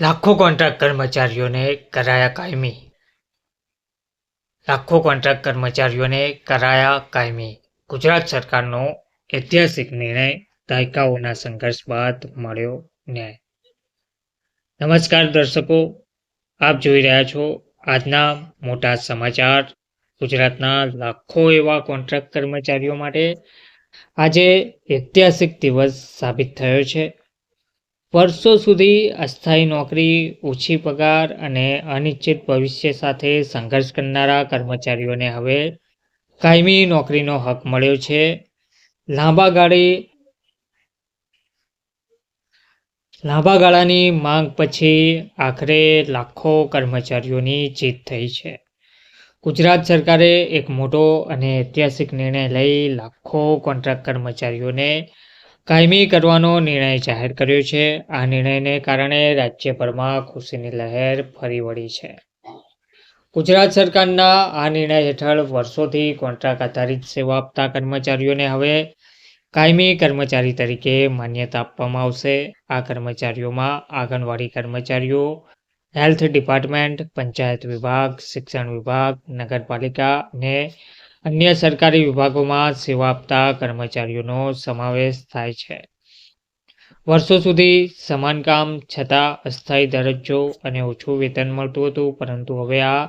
લાખો કોન્ટ્રાક્ટ કર્મચારીઓને કરાયા કાયમી. લાખો કોન્ટ્રાક્ટ કર્મચારીઓને કરાયા કાયમી. ગુજરાત સરકારનો ઐતિહાસિક નિર્ણય દાયકાઓના સંઘર્ષ બાદ મળ્યો ન્યાય. નમસ્કાર દર્શકો, આપ જોઈ રહ્યા છો આજના મોટા સમાચાર. ગુજરાતના લાખો એવા કોન્ટ્રાક્ટ કર્મચારીઓ માટે આજે ઐતિહાસિક દિવસ સાબિત થયો છે. વર્ષો સુધી અસ્થાયી નોકરી, ઓછી પગાર અને અનિશ્ચિત ભવિષ્ય સાથે સંઘર્ષ કરનારા કર્મચારીઓને હવે કાયમી નોકરીનો હક મળ્યો છે. લાંબા ગાળે, લાંબા ગાળાની માંગ પછી આખરે લાખો કર્મચારીઓની જીત થઈ છે. ગુજરાત સરકારે એક મોટો અને ઐતિહાસિક નિર્ણય લઈ લાખો કોન્ટ્રાક્ટ કર્મચારીઓને કાયમી કરવાનો નિર્ણય જાહેર કર્યો છે. આ નિર્ણયને કારણે રાજ્યભરમાં ખુશીની લહેર ફરી વળી છે. ગુજરાત સરકારના આ નિર્ણય હેઠળ વર્ષોથી કોન્ટ્રાક્ટ આધારિત સેવા આપતા કર્મચારીઓને હવે કાયમી કર્મચારી તરીકે માન્યતા આપવામાં આવશે. આ કર્મચારીઓમાં આંગણવાડી કર્મચારીઓ, હેલ્થ ડિપાર્ટમેન્ટ, પંચાયત વિભાગ, શિક્ષણ વિભાગ, નગરપાલિકા અને અન્ય સરકારી વિભાગોમાં સેવા આપતા કર્મચારીઓનો સમાવેશ થાય છે. વર્ષો સુધી સમાન કામ છતાં અસ્થાયી દરજ્જો અને ઓછું વેતન મળતું હતું, પરંતુ હવે આ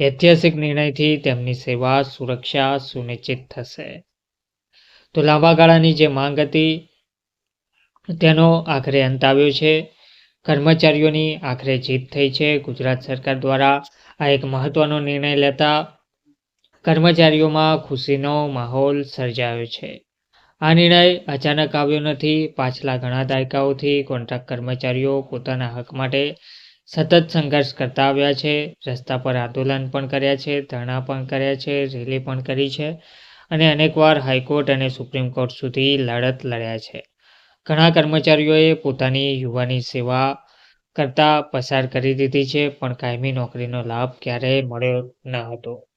ઐતિહાસિક નિર્ણયથી તેમની સેવા સુરક્ષા સુનિશ્ચિત થશે. તો લાંબા ગાળાની જે માંગ હતી, તેનો આખરે અંત આવ્યો છે. કર્મચારીઓની આખરે જીત થઈ છે. ગુજરાત સરકાર દ્વારા આ એક મહત્વનો નિર્ણય લેતા કર્મચારીઓમાં ખુશીનો માહોલ સર્જાયો છે. આ નિર્ણય અચાનક આવ્યો નથી. પાછલા ઘણા દાયકાઓથી કોન્ટ્રાક્ટ કર્મચારીઓ પોતાના હક માટે સતત સંઘર્ષ કરતા આવ્યા છે. રસ્તા પર આંદોલન પણ કર્યા છે, ધરણા પણ કર્યા છે, રેલી પણ કરી છે અને અનેકવાર હાઈકોર્ટ અને સુપ્રીમ કોર્ટ સુધી લડત લડ્યા છે. ઘણા કર્મચારીઓએ પોતાની યુવાની સેવા કરતા પસાર કરી દીધી છે, પણ કાયમી નોકરીનો લાભ ક્યારેય મળ્યો ન હતો.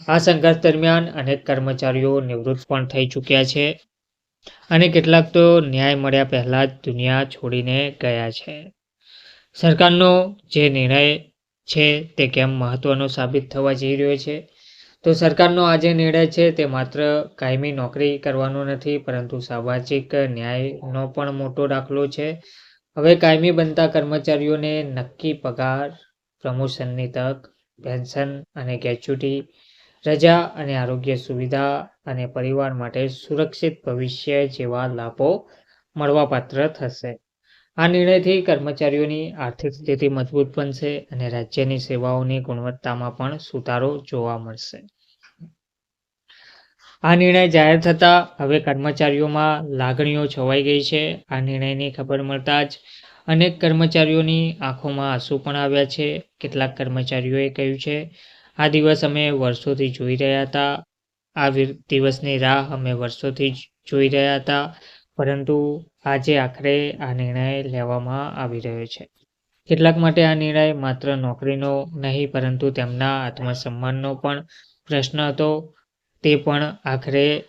આ સંઘર્ષ દરમિયાન અનેક કર્મચારીઓ નિવૃત્ત પણ થઈ ચૂક્યા છે અને કેટલાક તો ન્યાય મળ્યા પહેલાં જ દુનિયા છોડીને ગયા છે. સરકારનો જે નિર્ણય છે તે કેમ મહત્વનો સાબિત થવા જઈ રહ્યો છે? તો સરકારનો આ જે નિર્ણય છે તે માત્ર કાયમી નોકરી કરવાનો નથી, પરંતુ સામાજિક ન્યાયનો પણ મોટો દાખલો છે. હવે કાયમી બનતા કર્મચારીઓને નક્કી પગાર, પ્રમોશનની તક, પેન્શન અને ગ્રેચ્યુટી રજા અને આરોગ્ય સુવિધા અને પરિવાર માટે સુરક્ષિત ભવિષ્ય જેવા લાભો મળવાપાત્ર થશે. આ નિર્ણયથી કર્મચારીઓની આર્થિક સ્થિતિ મજબૂત બનશે અને રાજ્યની સેવાઓની ગુણવત્તામાં પણ સુધારો જોવા મળશે. આ નિર્ણય જાહેર થતાં હવે કર્મચારીઓમાં લાગણીઓ છવાઈ ગઈ છે. આ નિર્ણયની ખબર મળતા જ અનેક કર્મચારીઓની આંખોમાં આંસુ પણ આવ્યા છે. કેટલાક કર્મચારીઓએ કહ્યું છે આ દિવસ અમે વર્ષોથી જોઈ રહ્યા હતા. આ દિવસની રાહ અમે વર્ષોથી જોઈ રહ્યા હતા. પરંતુ આજે આખરે આ નિર્ણય લેવામાં આવી રહ્યો છે. કેટલાક માટે આ નિર્ણય માત્ર નોકરીનો નહીં, પરંતુ તેમના આત્મસન્માનનો પણ પ્રશ્ન હતો. તે પણ આખરે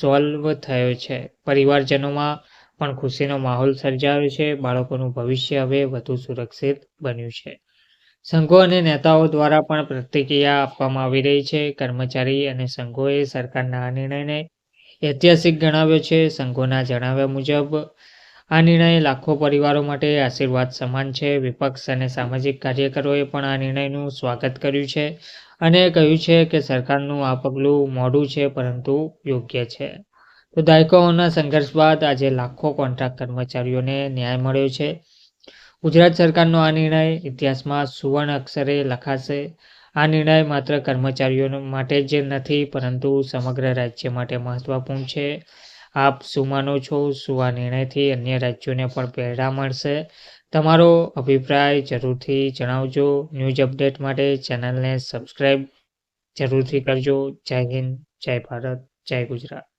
સોલ્વ થયો છે. પરિવારજનોમાં પણ ખુશીનો માહોલ સર્જાયો છે. બાળકોનું ભવિષ્ય હવે વધુ સુરક્ષિત બન્યું છે. સંઘો અને નેતાઓ દ્વારા પણ પ્રતિક્રિયા આપવામાં આવી રહી છે. કર્મચારી અને સંઘોએ સરકારના આ નિર્ણયને ઐતિહાસિક ગણાવ્યો છે. સંઘોના જણાવ્યા મુજબ, આ નિર્ણય લાખો પરિવારો માટે આશીર્વાદ સમાન છે. વિપક્ષ અને સામાજિક કાર્યકરોએ પણ આ નિર્ણયનું સ્વાગત કર્યું છે અને કહ્યું છે કે સરકારનું આ પગલું મોડું છે, પરંતુ યોગ્ય છે. તો દાયકાઓના સંઘર્ષ બાદ આજે લાખો કોન્ટ્રાક્ટ કર્મચારીઓને ન્યાય મળ્યો છે. ગુજરાત સરકારનો આ નિર્ણય ઇતિહાસમાં સુવર્ણ અક્ષરે લખાશે. આ નિર્ણય માત્ર કર્મચારીઓ માટે જ નથી, પરંતુ સમગ્ર રાજ્ય માટે મહત્વપૂર્ણ છે. આપ શું માનો છો, શું આ નિર્ણયથી અન્ય રાજ્યોને પણ પ્રેરણા મળશે? તમારો અભિપ્રાય જરૂરથી જણાવજો. ન્યૂઝ અપડેટ માટે ચેનલને સબસ્ક્રાઈબ જરૂરથી કરજો. જય હિન્દ, જય ભારત, જય ગુજરાત.